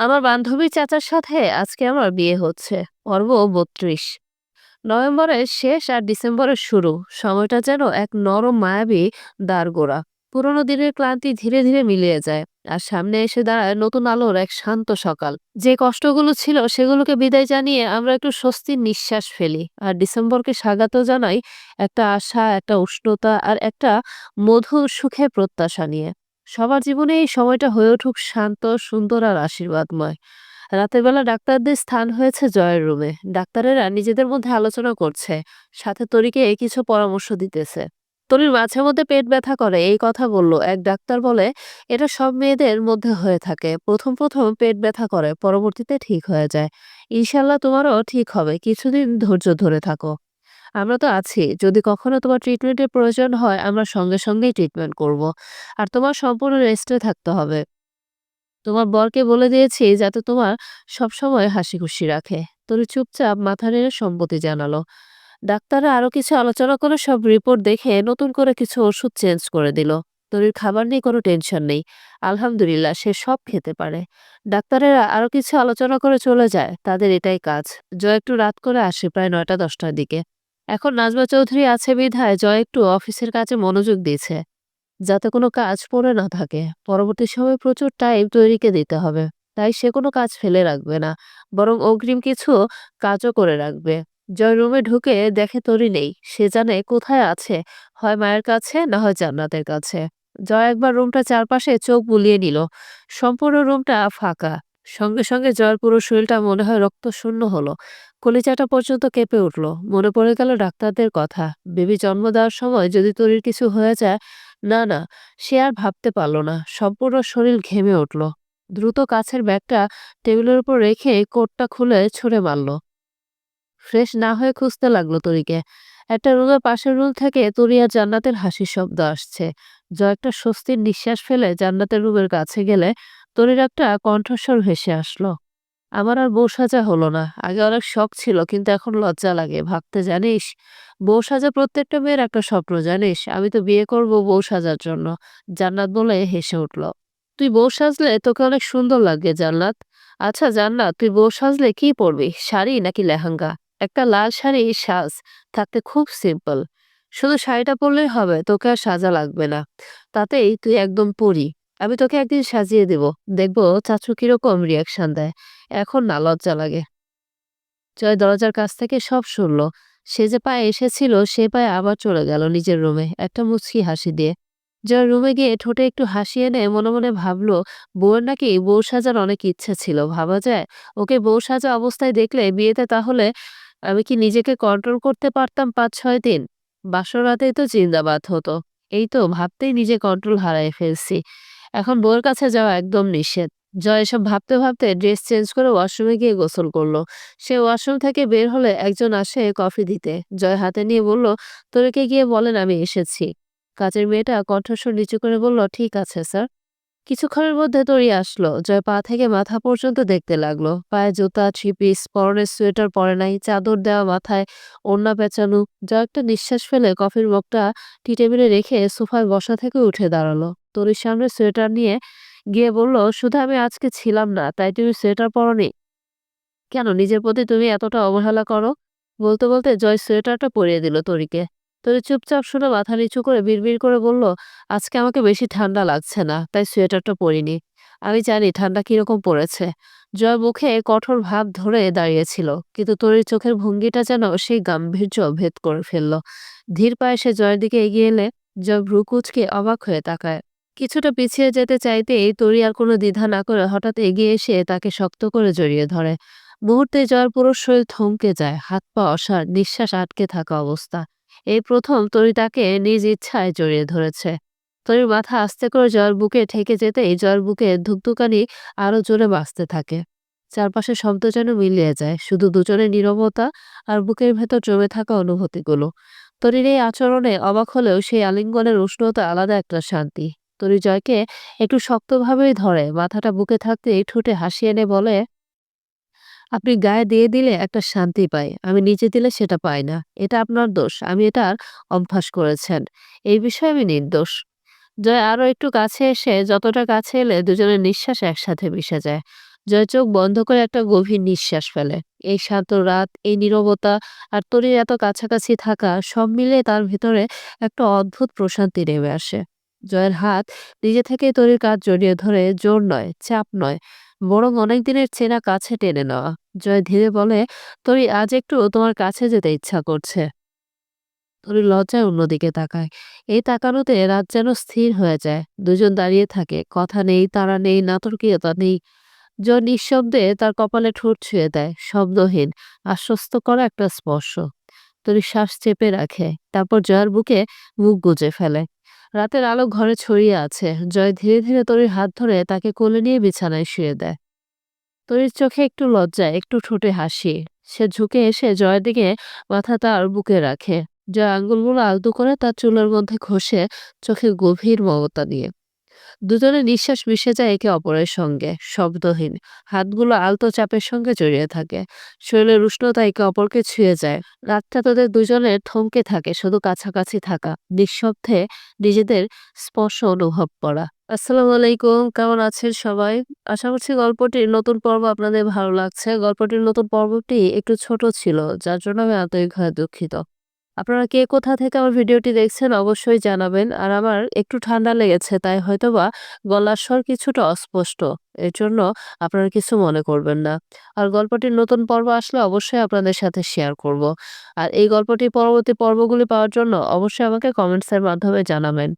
আমার বান্ধবীর চাচার সাথে আজকে আমার বিয়ে হচ্ছে। পর্ব বত্রিশ। নভেম্বরের শেষ আর ডিসেম্বরের শুরু। সময়টা যেন এক নরম, মায়াবী দাঁড়গোড়া পুরোনো দিনের ক্লান্তি ধীরে ধীরে মিলিয়ে যায় আর সামনে এসে দাঁড়ায় নতুন আলোর এক শান্ত সকাল। যে কষ্টগুলো ছিল সেগুলোকে বিদায় জানিয়ে আমরা একটু স্বস্তির নিঃশ্বাস ফেলি আর ডিসেম্বরকে স্বাগত জানাই একটা আশা, একটা উষ্ণতা আর একটা মধুর সুখে প্রত্যাশা নিয়ে। সবার জীবনে এই সময়টা হয়ে উঠুক শান্ত, সুন্দর আর আশীর্বাদময়। রাতের বেলা ডাক্তারদের স্থান হয়েছে জয়ের রুমে। ডাক্তারেরা নিজেদের মধ্যে আলোচনা করছে, সাথে তরিকে কিছু পরামর্শ দিতেছে। তরির মাঝে মধ্যে পেট ব্যথা করে, এই কথা বলল। এক ডাক্তার বলে, এটা সব মেয়েদের মধ্যে হয়ে থাকে। প্রথম প্রথম পেট ব্যথা করে, পরবর্তীতে ঠিক হয়ে যায়। ইনশাল্লাহ তোমারও ঠিক হবে। কিছুদিন ধৈর্য ধরে থাকো। আমরা তো আছি। যদি কখনো তোমার ট্রিটমেন্টের প্রয়োজন হয়, আমরা সঙ্গে সঙ্গেই ট্রিটমেন্ট করব। আর তোমার সম্পূর্ণ রেস্টে থাকতে হবে। তোমার বরকে বলে দিয়েছি যাতে তোমার সবসময় হাসি খুশি রাখে। তরি চুপচাপ মাথা নেড়ে সম্মতি জানালো। ডাক্তাররা আরও কিছু আলোচনা করে সব রিপোর্ট দেখে নতুন করে কিছু ওষুধ চেঞ্জ করে দিল। তরির খাবার নিয়ে কোনো টেনশন নেই। আলহামদুলিল্লাহ, সে সব খেতে পারে। ডাক্তারেরা আরও কিছু আলোচনা করে চলে যায়। তাদের এটাই কাজ। জয় একটু রাত করে আসে প্রায় নয়টা দশটার দিকে। এখন নাজমা চৌধুরী আছে বিধায় জয় একটু অফিসের কাজে মনোযোগ দিয়েছে। যাতে কোনো কাজ পড়ে না থাকে। পরবর্তী সময়ে প্রচুর টাইম তৈরিকে দিতে হবে। তাই সে কোনো কাজ ফেলে রাখবে না। বরং অগ্রিম কিছু কাজও করে রাখবে। জয় রুমে ঢুকে দেখে তরি নেই। সে জানে কোথায় আছে। হয় মায়ের কাছে না হয় জান্নাতের কাছে। জয় একবার রুমটা চারপাশে চোখ বুলিয়ে নিল। সম্পূর্ণ রুমটা ফাঁকা। সঙ্গে সঙ্গে জয়ের পুরো শরীরটা মনে হয় রক্ত শূন্য হলো। কলিজাটা পর্যন্ত কেঁপে উঠল। মনে পড়ে গেল ডাক্তারদের কথা। বেবি জন্ম দেওয়ার সময় যদি তরির কিছু হয়ে যায়, না না, সে আর ভাবতে পারল না। সম্পূর্ণ শরীর ঘেমে উঠল। দ্রুত কাছের ব্যাগটা টেবিলের উপর রেখে কোটটা খুলে ছুঁড়ে মারল। ফ্রেশ না হয়ে খুঁজতে লাগল তরিকে একটা রুমের পাশের রুম থেকে তরি আর জান্নাতের হাসির শব্দ আসছে। জয় একটা স্বস্তির নিঃশ্বাস ফেলে জান্নাতের রুমের কাছে গেলে তরির একটা কণ্ঠস্বর ভেসে আসলো। আমার আর বউ সাজা হলো না। আগে অনেক শখ ছিল, কিন্তু এখন লজ্জা লাগে। ভাবতে জানিস, বউ সাজা প্রত্যেকটা মেয়ের একটা স্বপ্ন, জানিস? আমি তো বিয়ে করব বউ সাজার জন্য। জান্নাত বলে হেসে উঠল। তুই বউ সাজলে তোকে অনেক সুন্দর লাগে, জান্নাত। আচ্ছা জান্নাত, তুই বউ সাজলে কি পরবি, শাড়ি নাকি লেহেঙ্গা? একটা লাল শাড়ি সাজ, থাকতে খুব সিম্পল। শুধু শাড়িটা পরলেই হবে, তোকে আর সাজা লাগবে না। তাতেই তুই একদম পরি। আমি তোকে একদিন সাজিয়ে দেব। দেখব চাচু কীরকম রিয়াকশন দেয়। এখন না, লজ্জা লাগে। জয় দরজার কাছ থেকে সব শুনল। সে যে পায়ে এসেছিল, সে পায়ে আবার চলে গেল নিজের রুমে একটা মুচকি হাসি দিয়ে। জয় রুমে গিয়ে ঠোঁটে একটু হাসি এনে মনে মনে ভাবলো, বউয়ের নাকি বউ সাজার অনেক ইচ্ছে ছিল, ভাবা যায়? ওকে বউ সাজা অবস্থায় দেখলে বিয়েতে তাহলে আমি কি নিজেকে কন্ট্রোল করতে পারতাম পাঁচ ছয় দিন? বাসর রাতেই তো জিন্দাবাদ হতো। এই তো, ভাবতেই নিজে কন্ট্রোল হারায় ফেলছি। এখন বউয়ের কাছে যাওয়া একদম নিষেধ। জয় এসব ভাবতে ভাবতে ড্রেস চেঞ্জ করে ওয়াশরুমে গিয়ে গোসল করল। সে ওয়াশরুম থেকে বের হলে একজন আসে কফি দিতে। জয় হাতে নিয়ে বলল, তোরকে গিয়ে বলেন আমি এসেছি। কাজের মেয়েটা কণ্ঠস্বর নিচু করে বলল, ঠিক আছে, স্যার। কিছুক্ষণের মধ্যে তরি আসলো। জয় পা থেকে মাথা পর্যন্ত দেখতে লাগল। পায়ে জুতা থ্রি পিস পরনের সোয়েটার পরে নাই, চাদর দেওয়া মাথায় ওড়না পেঁচানো। জয় একটা নিঃশ্বাস ফেলে কফির মগটা টি টেবিলে রেখে সোফায় বসা থেকে উঠে দাঁড়াল। তরির সামনে সোয়েটার নিয়ে গিয়ে বলল, শুধু আমি আজকে ছিলাম না, তাই তুমি সোয়েটার পরনি? কেন, নিজের প্রতি তুমি এতটা অবহেলা করো? বলতে বলতে জয় সোয়েটারটা পরিয়ে দিল তরিকে। তরি চুপচাপ শুনে মাথা নিচু করে বিড়বিড় করে বলল, আজকে আমাকে বেশি ঠান্ডা লাগছে না, তাই সোয়েটারটা পরিনি। আমি জানি ঠান্ডা কীরকম পড়েছে। জয় মুখে কঠোর ভাব ধরে দাঁড়িয়েছিল, কিন্তু তরির চোখের ভঙ্গিটা যেন সেই গাম্ভীর্য ভেদ করে ফেলল। ধীর পায়ে সে জয়ের দিকে এগিয়ে এলে, জয় ভ্রুকুচকে অবাক হয়ে তাকায়। কিছুটা পিছিয়ে যেতে চাইতেই তরি আর কোনো দ্বিধা না করে হঠাৎ এগিয়ে এসে তাকে শক্ত করে জড়িয়ে ধরে। মুহূর্তে জয়ের পুরো শরীর থমকে যায়, হাত পা অসার, নিঃশ্বাস আটকে থাকা অবস্থা। এই প্রথম তরি তাকে নিজ ইচ্ছায় জড়িয়ে ধরেছে। তরির মাথা আস্তে করে জয়ের বুকে ঠেকে যেতেই জয়ের বুকে ধুকধুকানি আরও জোরে বাঁচতে থাকে। চারপাশে শব্দ যেন মিলিয়ে যায়, শুধু দুজনের নীরবতা আর বুকের ভেতর জমে থাকা অনুভূতিগুলো। তরির এই আচরণে অবাক হলেও সেই আলিঙ্গনের উষ্ণতা আলাদা একটা শান্তি। তরি জয়কে একটু শক্তভাবেই ধরে মাথাটা বুকে থাকতেই ঠোঁটে হাসি এনে বলে আপনি গায়ে দিয়ে দিলে একটা শান্তি পাই আমি নিচে দিলে সেটা পাই না এটা আপনার দোষ আমি এটার অভ্যাস করেছেন এই বিষয়ে আমি নির্দোষ জয় আরও একটু কাছে এসে যতটা কাছে এলে দুজনের নিঃশ্বাস একসাথে মিশে যায় জয় চোখ বন্ধ করে একটা গভীর নিঃশ্বাস ফেলে। এই শান্ত রাত, এই নীরবতা আর তরির এত কাছাকাছি থাকা সব মিলিয়ে তার ভেতরে একটা অদ্ভুত প্রশান্তি নেমে আসে। জয়ের হাত নিজে থেকেই তরির কাজ জড়িয়ে ধরে জোর নয়, চাপ নয়, বরং অনেক দিনের চেনা কাছে টেনে নেওয়া। জয় ধীরে বলে, "তরি আজ একটু তোমার কাছে যেতে ইচ্ছা করছে।" তরি লজ্জায় অন্যদিকে তাকায়। এই তাকানোতে রাত যেন স্থির হয়ে যায়। দুজন দাঁড়িয়ে থাকে, কথা নেই, তারা নেই, নাটকীয়তা নেই। জয় নিঃশব্দে তার কপালে ঠোঁট ছুঁয়ে দেয়, শব্দহীন, আশ্বস্ত করা একটা স্পর্শ। তরি শ্বাস চেপে রাখে, তারপর জয়ের বুকে মুখ গুজে ফেলে। রাতের আলো ঘরে ছড়িয়ে আছে। জয় ধীরে ধীরে তরির হাত ধরে তাকে কোলে নিয়ে বিছানায় শুয়ে দেয়। তরির চোখে একটু লজ্জা, একটু ঠোঁটে হাসি। সে ঝুঁকে এসে জয়ের দিকে মাথা তার বুকে রাখে। জয় আঙ্গুলগুলো আলতো করে তার চুলের মধ্যে ঘষে চোখে গভীর মমতা দিয়ে। দুজনের নিঃশ্বাস মিশে যায় একে অপরের সঙ্গে, শব্দহীন। হাতগুলো আলতো চাপের সঙ্গে জড়িয়ে থাকে। শরীরের উষ্ণতা একে অপরকে ছুঁয়ে যায়। রাতটা তাদের দুজনের থমকে থাকে, শুধু কাছাকাছি থাকা, নিঃশব্দে নিজেদের স্পর্শ অনুভব করা। আসসালামু আলাইকুম, কেমন আছেন সবাই? আশা করছি গল্পটির নতুন পর্ব আপনাদের ভালো লাগছে। গল্পটির নতুন পর্বটি একটু ছোট ছিল, যার জন্য আমি আন্তরিকভাবে দুঃখিত। আপনারা কে কোথা থেকে আমার ভিডিওটি দেখছেন অবশ্যই জানাবেন। আর আমার একটু ঠান্ডা লেগেছে, তাই হয়তোবা গলার স্বর কিছুটা অস্পষ্ট। এর জন্য আপনারা কিছু মনে করবেন না। আর গল্পটির নতুন পর্ব আসলে অবশ্যই আপনাদের সাথে শেয়ার করব। আর এই গল্পটি পরবর্তী পর্বগুলি পাওয়ার জন্য অবশ্যই আমাকে কমেন্টসের মাধ্যমে জানাবেন।